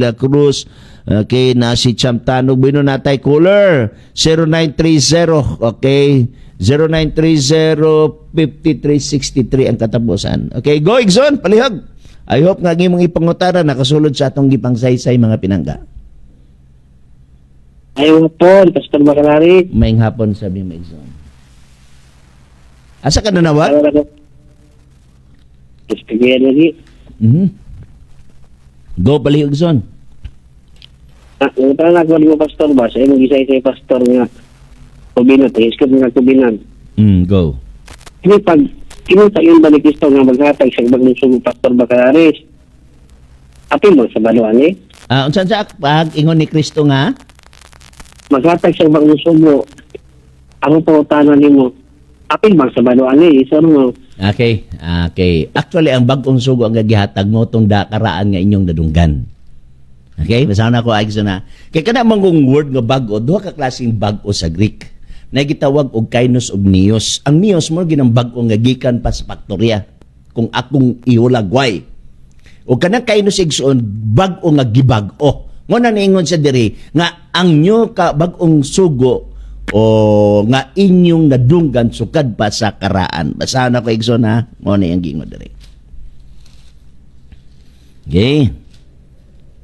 La Cruz, okay, na si Chamtanog Bino natay caller 0930, okay, 0930-5363 ang katapusan. Okay, go Igson, palihog. I hope nga imong ipangutara nakasulod sa atong gipang saysay mga pinangga. Ayaw po, Pastor Bakalari. Maing hapon sabi mo Igson. Asa ka na nawag? Ayaw na ko. Tapos kagaya lagi. Mhm. Go palihog Igson. Ang parang nagawa mo, Pastor ba? Sa imong isa isa Pastor nga. Kubinat, eh. Iskot nga kubinat. Mm, go. Kini pag kinuta yun ba ni Kristo nga maghatag sa ibang sugo Pastor Bakalari? Apil mo sa baluan eh. Ah, unsan sa pag ingon ni Kristo nga? Maghatag sa ibang sugo. Ako po tanan nimo. Apil ba sa baluan eh. Isa mo. Okay, okay. Actually, ang bagong sugo ang gagihatag mo tong dakaraan nga inyong nadunggan. Okay, basahan ako ay na. Kay kana mangong word nga bago, duha ka klaseng bago sa Greek. Na gitawag og kainos ug neos. Ang neos mo ginang bago nga gikan pa sa faktorya. Kung akong ihulagway. O kanang kainos igsoon bago nga gibag-o. Mo na niingon sa diri nga ang nyo ka bagong sugo o nga inyong nadunggan sukad pa sa karaan. Basahan ako igsoon ha. Mo na yung gingon diri. Okay.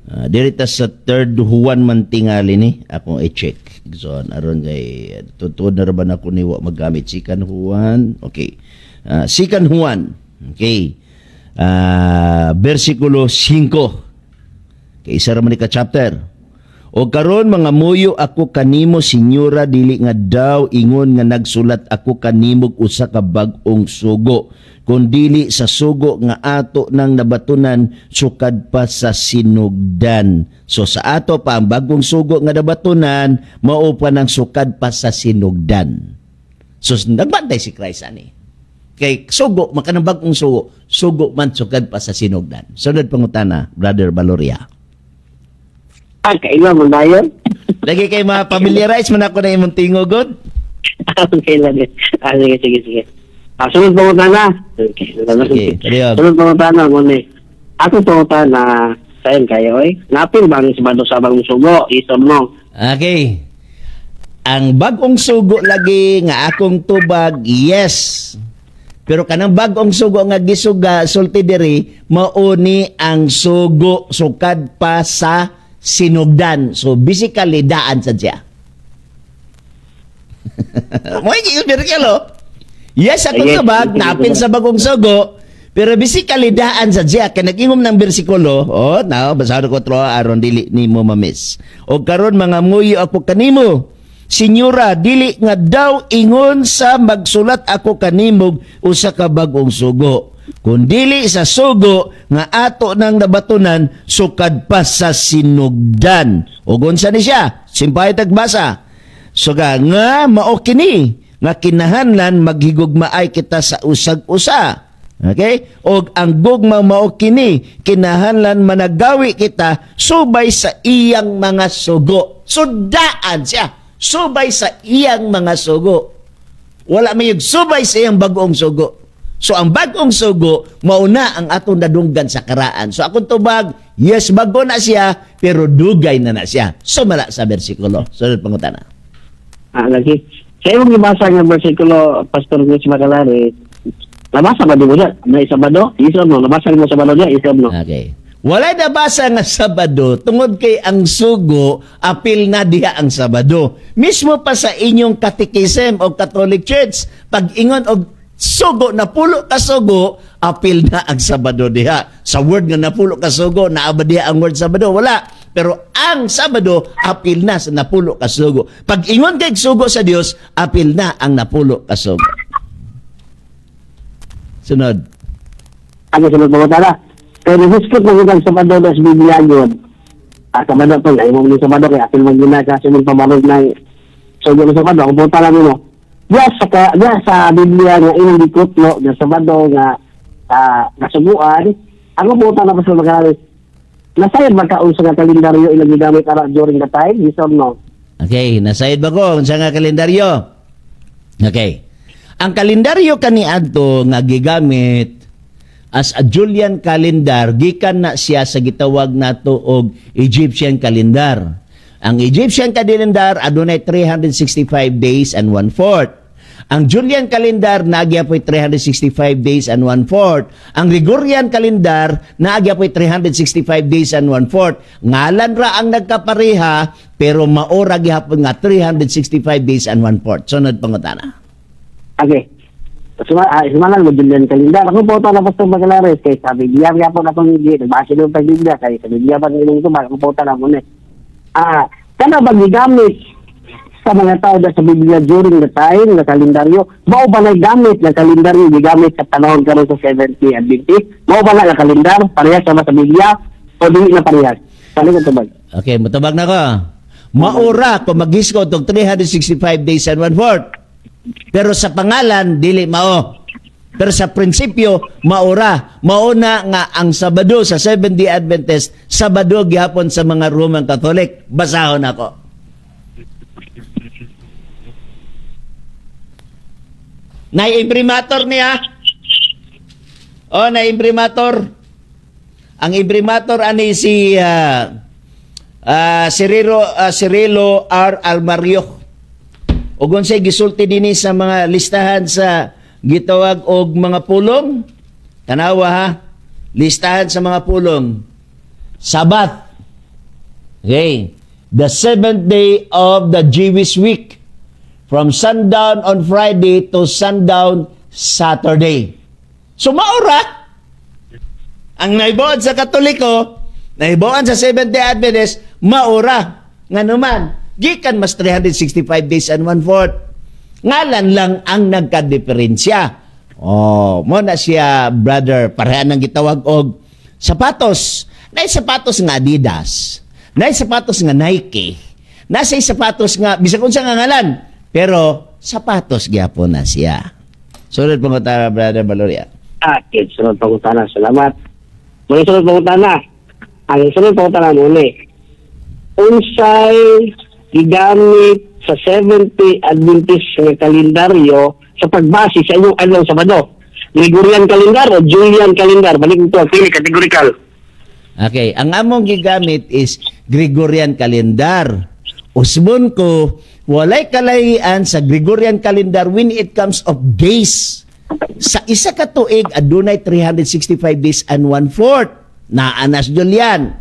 Uh, dirita sa third Juan man tingali ni akong i-check. So, aron kay tutuod na ra ba na ko ni magamit sikan Juan. Okay. Uh, sikan Juan. Okay. Uh, versikulo 5. Kay isa ra man ka chapter. O karon mga muyo ako kanimo senyora dili nga daw ingon nga nagsulat ako kanimog usa ka bag-ong sugo kun dili sa sugo nga ato nang nabatunan sukad pa sa sinugdan. So sa ato pa ang bagong sugo nga nabatunan mao pa ng sukad pa sa sinugdan. So nagbantay si Christ ani. Kay sugo makanang bagong sugo, sugo man sukad pa sa sinugdan. Sunod pangutana, Brother Valoria. Ah, kailan mo na yun? Lagi kay mga familiarize man ako na imong tingogod. okay lang eh. Ah, sige, sige, sige. Ah, sunod po na na. Okay, Sige. Sunod po na na, muna eh. Ako po na sa kayo eh. Napil ba ang sabado sa bang sugo? Isom no. Okay. Ang bagong sugo lagi nga akong tubag, yes. Pero kanang bagong sugo nga gisuga sulti diri mauni ang sugo sukad pa sa sinugdan. So basically daan sa siya. Mo iki Berkelo. Yes, ako Yes, yes, napin sa bagong sugo. Pero basically daan sa siya kay nagingom ng bersikulo. Oh, now basahan ko tro aron dili nimo mamis. O karon mga muyo ako kanimo. Senyora, dili nga daw ingon sa magsulat ako kanimog usa ka bagong sugo. Kung dili sa sugo nga ato nang nabatunan sukad pa sa sinugdan. O gunsa ni siya? Simpay tagbasa. Suga nga mao kini nga kinahanglan maghigugmaay kita sa usag-usa. Okay? Og ang gugma mao kini kinahanglan managawi kita subay sa iyang mga sugo. Sudaan siya subay sa iyang mga sugo. Wala may subay sa iyang bagong sugo. So ang bagong sugo mauna ang atong nadunggan sa karaan. So akong tubag, yes bago na siya pero dugay na na siya. Sumala sa bersikulo. Sunod pangutana. Ah, lagi. Sa imong gibasa nga bersikulo, Pastor Luis Macalari, nabasa ba di mo dyan? May Sabado? Isom no. Nabasa mo Sabado dyan? Isom no. Okay. Wala na basa nga Sabado tungod kay ang sugo apil na diha ang Sabado. Mismo pa sa inyong katikism o Catholic Church pag ingon og sugo na pulo ka sugo apil na ang Sabado diha. Sa word nga napulo ka sugo naaba diha ang word Sabado wala. Pero ang Sabado apil na sa napulo ka sugo. Pag ingon kay sugo sa Dios apil na ang napulo ka sugo. Sunod. Ako sunod mo tala. Pero hiskot mo kang Sabado na sa Biblia yun. Ah, Sabado to. Ay mo ni Sabado kaya atin mag gina kasi mong pamarog na So, yung Sabado, ako punta lang mo. Yes, sa, yes, sa Biblia nga ilang dikot, no, na Sabado nga sa kasubuan, ako punta na pa sa mga Nasayad magkaon sa nga kalendaryo ilang ginamit ara during the time? Yes or no? Okay, nasayad ba ko unsa nga kalendaryo? Okay. Ang kalendaryo kani adto nga gigamit as a Julian calendar gikan na siya sa gitawag nato og Egyptian calendar. Ang Egyptian calendar adunay 365 days and one fourth. Ang Julian calendar naagya po'y 365 days and one fourth. Ang Gregorian calendar naagya po'y 365 days and one fourth. Ngalan ra ang nagkapareha pero maora gihapon nga 365 days and one fourth. Sunod pangutana. Okay. Suma, ah, sumalan mo Julian Kalindar. Ako po ito na Pastor Magalares. Kaya sabi, diya niya po na itong hindi. Nagbasa ng pag-ibig. Kaya sabi, diya ba ng ito? Ako po ito na muna. Ah, kana ba gigamit sa mga tao na sa Biblia during the time na kalendaryo? Mao ba na gamit na kalendaryo gigamit sa panahon karon sa 70 at 20? Mao ba na nga kalendar? Parehas sama sa Biblia? O dili na parehas? Sali ko ba? Okay, mutabag na ko. Maura ko maghisko og 365 days and one fourth. Pero sa pangalan dili mao. Pero sa prinsipyo maura. Mauna nga ang Sabado sa Seventh-day Adventist, Sabado gihapon sa mga Roman Catholic. Basahon ako. Na-imprimator niya. Oh, na-imprimator. Ang imprimator ani si ah, Ah, Cirilo, ah, Cirilo R. Almario. Ug unsay gisulti dinhi sa mga listahan sa gitawag og mga pulong. Tanawa ha. Listahan sa mga pulong. Sabat. Okay. The seventh day of the Jewish week. From sundown on Friday to sundown Saturday. So maura. Ang naibuan sa Katoliko, naibuan sa Seventh-day Adventist, maura. Nga naman, gikan mas 365 days and one-fourth. Ngalan lang ang nagka-diferensya. Oh, mo na siya, brother, parehan ng gitawag og sapatos. Nay sapatos nga Adidas. Nay sapatos nga Nike. Nasa sapatos nga, bisag unsa nga ngalan. Pero, sapatos gyapon na siya. Sunod tara, brother Valoria. Ah, okay. Sunod pangutana. Salamat. Mga sunod pangutana. Ang sunod pangutana muna eh. Unsay gigamit sa 70 Adventist nga kalendaryo sa pagbase sa inyong adlaw Sabado. Gregorian calendar o Julian calendar? Balik ito, pili categorical. Okay, ang among gigamit is Gregorian calendar. Usbon ko, walay kalahian sa Gregorian calendar when it comes of days. Sa isa ka tuig, adunay 365 days and one-fourth. Naanas Julian.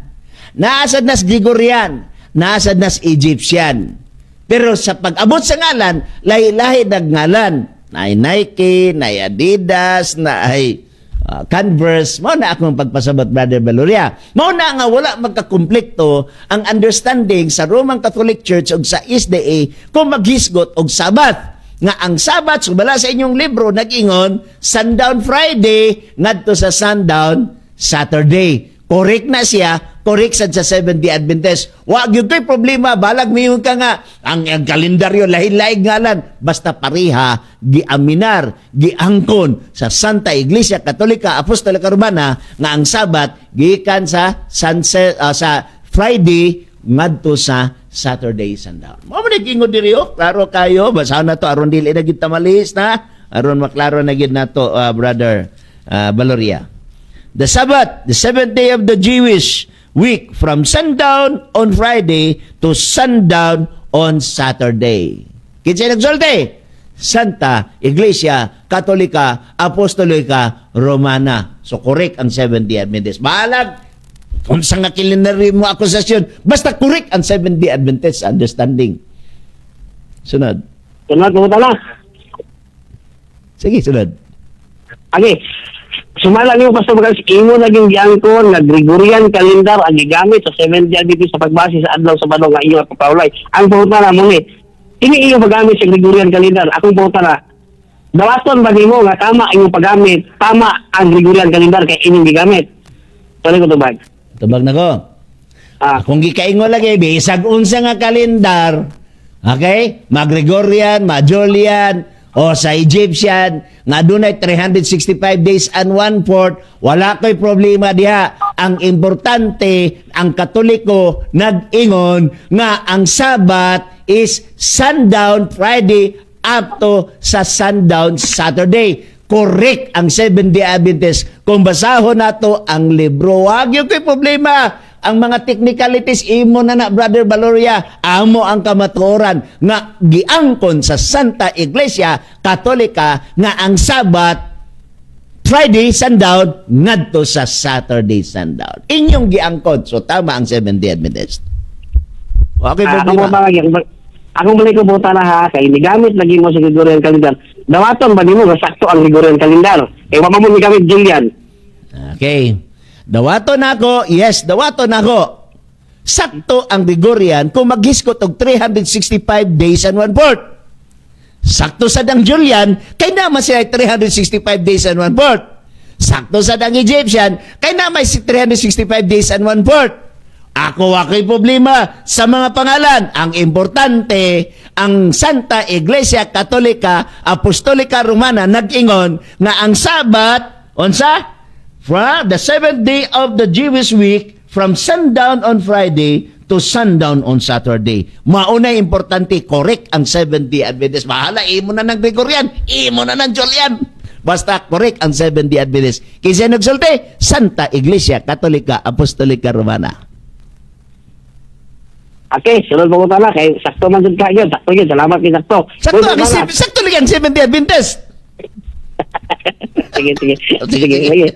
Naasad nas Gregorian. Naasad nas Egyptian. Pero sa pag-abot sa ngalan, lahi-lahi nag ngalan. Na ay Nike, na ay Adidas, na ay ah, Converse. Mao na akong pagpasabot, Brother Valoria. Mao na nga wala magkakumplikto ang understanding sa Roman Catholic Church ug sa SDA kung maghisgot og Sabat nga ang Sabat subala sa inyong libro nag-ingon sundown Friday ngadto sa sundown Saturday. Correct na siya, correct sad sa 70 Adventist. Wa gyud ko'y problema, balag miyon ka nga. Ang, ang kalendaryo lahi-lahi ngalan basta pareha giaminar, giangkon sa Santa Iglesia Katolika Apostolika Romana nga ang Sabat gikan sa sunset ah, sa Friday ngadto sa Saturday sundown. Mo man gingon diri oh, klaro kayo, basahan na to. Aron dili na gid tamalis na, aron maklaro na gid nato ah, brother ah, Valoria. The Sabbath, the seventh day of the Jewish week from sundown on Friday to sundown on Saturday. Kinsay nagsulti? Santa Iglesia Katolika Apostolika Romana. So correct ang 70 Adventist. Balag kung sa nga kilinary mo akusasyon, basta correct ang 70 Adventist understanding. Sunod. Sunod pangutana. Sige, sunod. Okay. Sumala niyo Pastor Magalis, imo naging giangkon nga Gregorian calendar ang gigamit sa 70 Adventist sa pagbase sa adlaw sa Badong nga iyo at papaulay. Ang pangutana mo ni, ini iyo paggamit sa Gregorian calendar. Akong pangutana, dawaton ba nimo nga tama imong paggamit, tama ang Gregorian calendar kay inyong gigamit. Sorry ko tubag. Tubag na ko. Ah, Kung gikaingo lagi, bisag unsa nga kalendar, okay? Ma-Gregorian, ma-Julian, o sa Egyptian, nga dunay 365 days and one-fourth, wala ko'y problema diha. Ang importante, ang katoliko, nag-ingon nga ang Sabat is sundown Friday up to sa sundown Saturday. correct ang Seventh-day Adventist kung basahon nato ang libro. Wag yung ko'y problema. Ang mga technicalities imo na na Brother Valoria, amo ang kamatuoran nga giangkon sa Santa Iglesia Katolika nga ang Sabat Friday sundown ngadto sa Saturday sundown. Inyong giangkon. So tama ang Seventh-day Adventist. Okay, Ah, ako lagi. Ako balik ko buta na ha, kay nigamit lagi mo sa Gregorian calendar. Dawaton ba nimo sakto ang Gregorian calendar? Eh, wa mo ni gamit Julian. Okay. Dawato na ako. Yes, dawato na ako. Sakto ang Gregorian kung maghiskot og 365 days and one fourth. Sakto sa dang Julian, kay naman siya ay 365 days and one fourth. Sakto sa dang Egyptian, kay naman si 365 days and one fourth. Ako ako'y problema sa mga pangalan. Ang importante, ang Santa Iglesia Katolika Apostolika Romana nag-ingon nga ang Sabat, unsa? From the seventh day of the Jewish week, from sundown on Friday to sundown on Saturday. Mauna importante, correct ang seventh day Adventist. Bahala, imo na ng Gregorian, imo na ng Julian. Basta correct ang seventh day Adventist. Kaysa nagsulti, Santa Iglesia Katolika Apostolika Romana. Okay, sunod mo na kay sakto man jud kayo, sakto yun. Salamat kay sakto. Sakto, na isip- sakto lang ang seventh day Adventist. sige, sige. Sige, Sige, sige. sige.